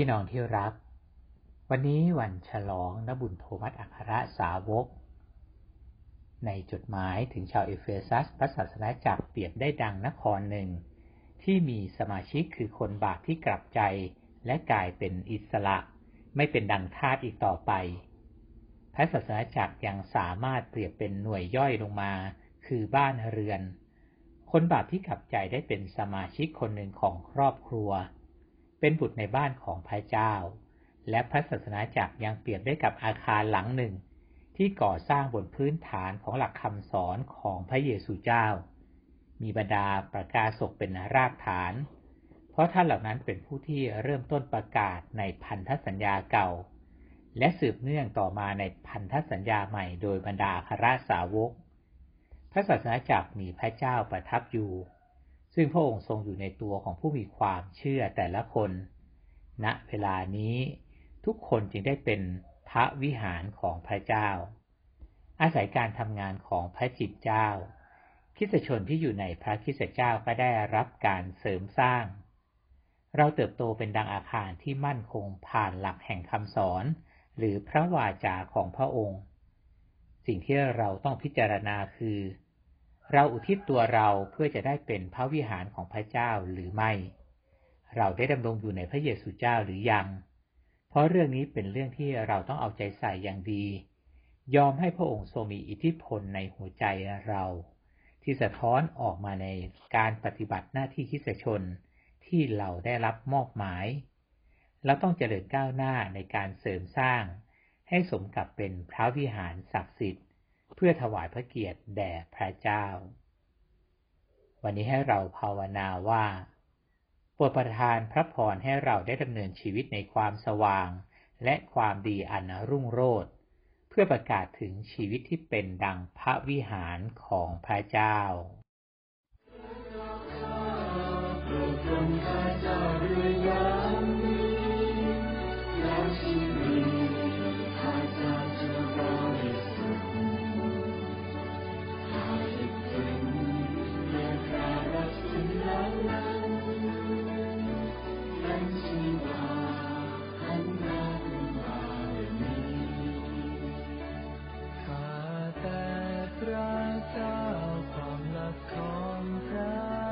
พี่น้องที่รัก วันนี้วันฉลองนบุญโทมัสอัครสาวก ในจดหมายถึงชาวเอเฟซัสพระศาสนาจักรเปรียบได้ดังนครหนึ่ง ที่มีสมาชิกคือคนบาปที่กลับใจและกลายเป็นอิสระ ไม่เป็นดังทาสอีกต่อไป พระศาสนาจักรยังสามารถเปรียบเป็นหน่วยย่อยลงมา คือบ้านเรือน คนบาปที่กลับใจได้เป็นสมาชิกคนหนึ่งของครอบครัว เป็นบุตรในบ้านของพระเจ้า และพระศาสนาจักรยังเปรียบได้กับอาคารหลังหนึ่ง ที่ก่อสร้างบนพื้นฐานของหลักคำสอนของพระเยซูเจ้า มีบรรดาประกาศกเป็นรากฐาน เพราะท่านเหล่านั้นเป็นผู้ที่เริ่มต้นประกาศในพันธสัญญาเก่า และสืบเนื่องต่อมาในพันธสัญญาใหม่โดยบรรดาคราสาวก พระศาสนาจักรมีพระเจ้าประทับอยู่ ซึ่งพระองค์ทรงอยู่ในตัวของผู้มีความเชื่อแต่ละคนณเวลานี้ทุกคนจึงได้เป็นพระวิหารของพระเจ้า อาศัยการทำงานของพระจิตเจ้า คิสชนที่อยู่ในพระคิสเจ้าก็ได้รับการเสริมสร้าง เราเติบโตเป็นดังอาคารที่มั่นคงผ่านหลักแห่งคำสอน หรือพระวาจาของพระองค์ สิ่งที่เราต้องพิจารณาคือ เราอุทิศตัวเราเพื่อจะได้เป็นพระวิหารของพระเจ้าหรือไม่ เราได้ดำรงอยู่ในพระเยซูเจ้าหรือยัง เพราะเรื่องนี้เป็นเรื่องที่เราต้องเอาใจใส่อย่างดี ยอมให้พระองค์ทรงมีอิทธิพลในหัวใจเรา ที่สะท้อนออกมาในการปฏิบัติหน้าที่คิสชนที่เราได้รับมอบหมาย เราต้องเจริญก้าวหน้าในการเสริมสร้าง ให้สมกับเป็นพระวิหารศักดิ์สิทธิ์ เพื่อถวายพระเกียรติแด่พระเจ้า วันนี้ให้เราภาวนาว่าโปรดประทานพระพรให้เราได้ดำเนินชีวิตในความสว่าง และความดีอันรุ่งโรจน์เพื่อประกาศถึงชีวิตที่เป็นดังพระวิหารของพระเจ้า รักษาความรักของพระ